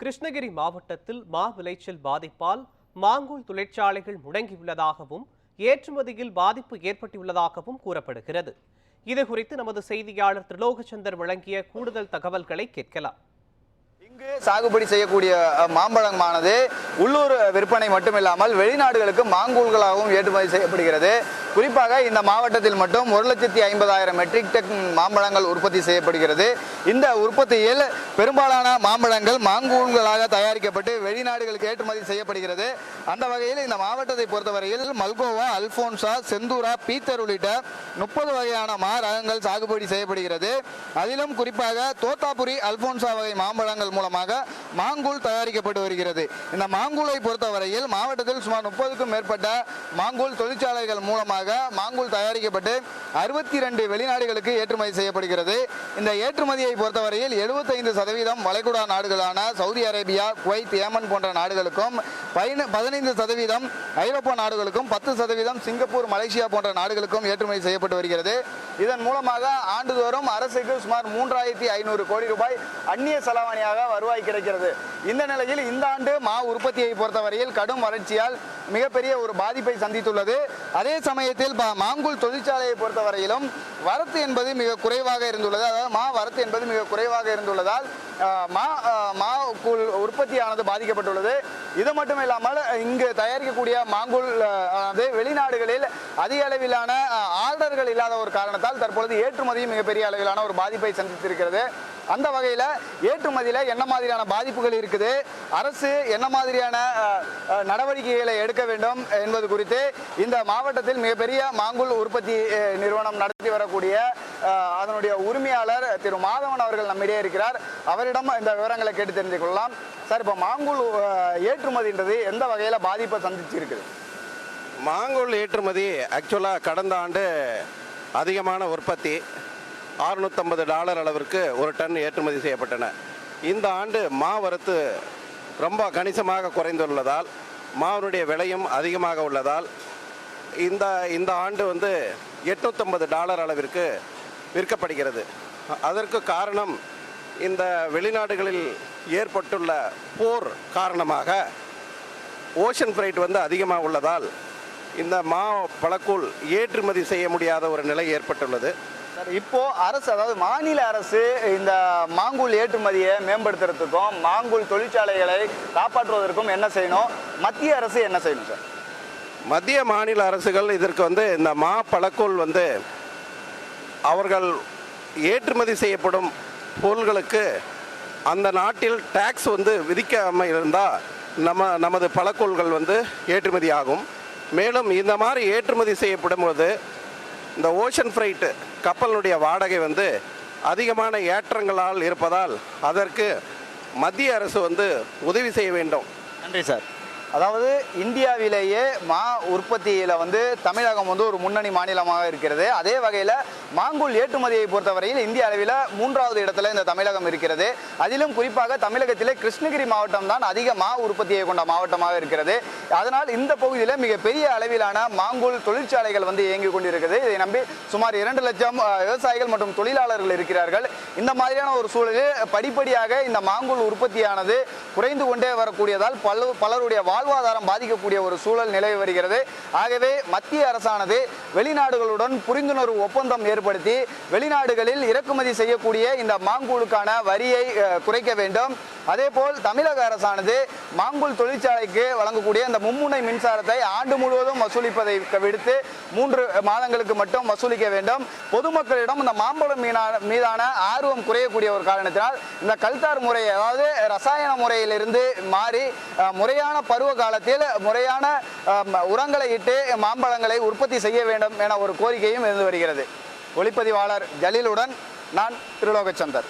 கிருஷ்ணகிரி மாவட்டத்தில் மா விளைச்சல் பாதிப்பால் மாங்கூழ் தொழிற்சாலைகள் முடங்கியுள்ளதாகவும் ஏற்றுமதியில் பாதிப்பு ஏற்பட்டுள்ளதாகவும் கூறப்படுகிறது. இது குறித்து நமது செய்தியாளர் திரிலோகச்சந்தர் வழங்கிய கூடுதல் தகவல்களை கேட்கலாம். இங்கு சாகுபடி செய்யக்கூடிய மாம்பழமானது உள்ளூர் விற்பனை மட்டுமில்லாமல் வெளிநாடுகளுக்கு மாங்கூழ்களாகவும் ஏற்றுமதி செய்யப்படுகிறது. குறிப்பாக இந்த மாவட்டத்தில் மட்டும் ஒரு லட்சத்தி ஐம்பதாயிரம் மெட்ரிக் டன் மாம்பழங்கள் உற்பத்தி செய்யப்படுகிறது. இந்த உற்பத்தியில் பெரும்பாலான மாம்பழங்கள் மாங்கூழ்களாக தயாரிக்கப்பட்டு வெளிநாடுகளுக்கு ஏற்றுமதி செய்யப்படுகிறது. அந்த வகையில் இந்த மாவட்டத்தை பொறுத்தவரையில் மல்கோவா அல்போன்சா செந்தூரா பீத்தர் உள்ளிட்ட முப்பது வகையான மா ரகங்கள் சாகுபடி செய்யப்படுகிறது. அதிலும் குறிப்பாக தோத்தாபுரி அல்போன்சா வகை மாம்பழங்கள் மூலமாக மாங்கூழ் தயாரிக்கப்பட்டு வருகிறது. இந்த மா மாங்கூலை பொறுத்தவரையில் மாவட்டத்தில் சுமார் முப்பதுக்கும் மேற்பட்ட மாங்கூல் தொழிற்சாலைகள் மூலமாக மாங்கூல் தயாரிக்கப்பட்டு அறுபத்தி ரெண்டு வெளிநாடுகளுக்கு ஏற்றுமதி செய்யப்படுகிறது. இந்த ஏற்றுமதியை பொறுத்தவரையில் எழுபத்தைந்து சதவீதம் வளைகுடா நாடுகளான சவுதி அரேபியா குவைத் ஏமன் போன்ற நாடுகளுக்கும் பதினைந்து சதவீதம் ஐரோப்பா நாடுகளுக்கும் பத்து சதவீதம் சிங்கப்பூர் மலேசியா போன்ற நாடுகளுக்கும் ஏற்றுமதி செய்யப்பட்டு வருகிறது. இதன் மூலமாக ஆண்டுதோறும் அரசுக்கு சுமார் மூன்றாயிரத்தி ஐநூறு கோடி ரூபாய் அந்நிய செலாவணியாக வருவாய் கிடைக்கிறது. இந்த நிலையில் இந்த ஆண்டு மா உற்பத்தியை பொறுத்தவரையில் கடும் வறட்சியால் மிகப்பெரிய ஒரு பாதிப்பை சந்தித்துள்ளது. அதே சமயத்தில் மாங்குல் தொழிற்சாலையை பொறுத்தவரையிலும் வரத்து என்பது மிக குறைவாக இருந்துள்ளது. அதாவது மா வரத்து என்பது மிக குறைவாக இருந்துள்ளதால் மா மா கூழ் உற்பத்தியானது பாதிக்கப்பட்டுள்ளது. இது மட்டும் இல்லாமல் இங்கு தயாரிக்கக்கூடிய மாங்குல் அது வெளிநாடுகளில் அதிக அளவிலான ஆர்டர்கள் இல்லாத ஒரு காரணத்தால் தற்பொழுது ஏற்றுமதியும் மிகப்பெரிய அளவிலான ஒரு பாதிப்பை சந்தித்திருக்கிறது. அந்த வகையில் ஏற்றுமதியில் என்ன மாதிரியான பாதிப்புகள் இருக்குது? அரசு என்ன மாதிரியான நடவடிக்கைகளை எடுக்க வேண்டும் என்பது குறித்து இந்த மாவட்டத்தில் மிகப்பெரிய மாங்குல் உற்பத்தி நிறுவனம் நடத்தி வரக்கூடிய அதனுடைய உரிமையாளர் திரு மாதவன் அவர்கள் நம்மிடையே இருக்கிறார். அவரிடம் இந்த விவரங்களை கேட்டு தெரிந்து கொள்ளலாம். சார் இப்போ மாங்குல் ஏற்றுமதின்றது எந்த வகையில் பாதிப்பை சந்திச்சிருக்குது? இருக்குது ஏற்றுமதி ஆக்சுவலாக கடந்த ஆண்டு அதிகமான உற்பத்தி. 650 டாலர் அளவிற்கு ஒரு டன் ஏற்றுமதி செய்யப்பட்டன. இந்த ஆண்டு மாவரத்து ரொம்ப கணிசமாக குறைந்துள்ளதால் மாவினுடைய விலையும் அதிகமாக உள்ளதால் இந்த இந்த ஆண்டு வந்து 850 டாலர் அளவிற்கு விற்கப்படுகிறது. அதற்கு காரணம் இந்த வெளிநாடுகளில் ஏற்பட்டுள்ள போர் காரணமாக ஓஷன் ஃப்ரைட் வந்து அதிகமாக உள்ளதால் இந்த மா பழக்கூழ் ஏற்றுமதி செய்ய முடியாத ஒரு நிலை ஏற்பட்டுள்ளது. இப்போ அரசு அதாவது மாநில அரசு இந்த மாங்குல் ஏற்றுமதியை மேம்படுத்துறதுக்கும் மாங்குல் தொழிற்சாலைகளை காப்பாற்றுவதற்கும் என்ன செய்யணும்? மத்திய அரசு என்ன செய்யணும் சார்? மத்திய மாநில அரசுகள் இதற்கு வந்து இந்த மா பழக்கூழ் வந்து அவர்கள் ஏற்றுமதி செய்யப்படும் பொருள்களுக்கு அந்த நாட்டில் டேக்ஸ் வந்து விதிக்காமல் இருந்தால் நம்ம நமது பழக்கோள்கள் வந்து ஏற்றுமதி ஆகும். மேலும் இந்த மாதிரி ஏற்றுமதி செய்யப்படும் போது இந்த ஓஷன் ஃப்ரைட்டு கப்பலினுடைய வாடகை வந்து அதிகமான ஏற்றங்களால் இருப்பதால் அதற்கு மத்திய அரசு வந்து உதவி செய்ய வேண்டும். நன்றி சார். அதாவது இந்தியாவிலேயே மா உற்பத்தியில் வந்து தமிழகம் வந்து ஒரு முன்னணி மாநிலமாக இருக்கிறது. அதே வகையில் மாங்கூழ் ஏற்றுமதியை பொறுத்தவரையில் இந்திய அளவில் மூன்றாவது இடத்துல இந்த தமிழகம் இருக்கிறது. அதிலும் குறிப்பாக தமிழகத்திலே கிருஷ்ணகிரி மாவட்டம் தான் அதிக மா உற்பத்தியை கொண்ட மாவட்டமாக இருக்கிறது. அதனால் இந்த பகுதியில் மிகப்பெரிய அளவிலான மாங்கூல் தொழிற்சாலைகள் வந்து இயங்கி கொண்டிருக்கிறது. இதை நம்பி சுமார் இரண்டு லட்சம் விவசாயிகள் மற்றும் தொழிலாளர்கள் இருக்கிறார்கள். இந்த மாதிரியான ஒரு சூழலில் படிப்படியாக இந்த மாங்கூல் உற்பத்தியானது குறைந்து கொண்டே வரக்கூடியதால் பல பலருடைய வாழ்வாதாரம் பாதிக்கக்கூடிய ஒரு சூழல் நிலவி வருகிறது. ஆகவே மத்திய அரசானது வெளிநாடுகளுடன் புரிந்துணர்வு ஒப்பந்தம் ஏற்படுத்தி வெளிநாடுகளில் இறக்குமதி செய்யக்கூடிய இந்த மாங்கூழுக்கான வரியை குறைக்க வேண்டும். அதேபோல் தமிழக அரசானது மாங்குல் தொழிற்சாலைக்கு வழங்கக்கூடிய இந்த மும்முனை மின்சாரத்தை ஆண்டு முழுவதும் வசூலிப்பதை விடுத்து மூன்று மாதங்களுக்கு மட்டும் வசூலிக்க வேண்டும். பொதுமக்களிடம் இந்த மாம்பழம் மீனா- மீதான ஆர்வம் குறையக்கூடிய ஒரு காரணத்தினால் இந்த கல்தார் முறை அதாவது ரசாயன முறையிலிருந்து மாறி முறையான பருவ காலத்தில் முறையான உரங்களை இட்டு மாம்பழங்களை உற்பத்தி செய்ய வேண்டும் என ஒரு கோரிக்கையும் இருந்து வருகிறது. ஒளிப்பதிவாளர் ஜலீலுடன் நான் திருலோகச்சந்தர்.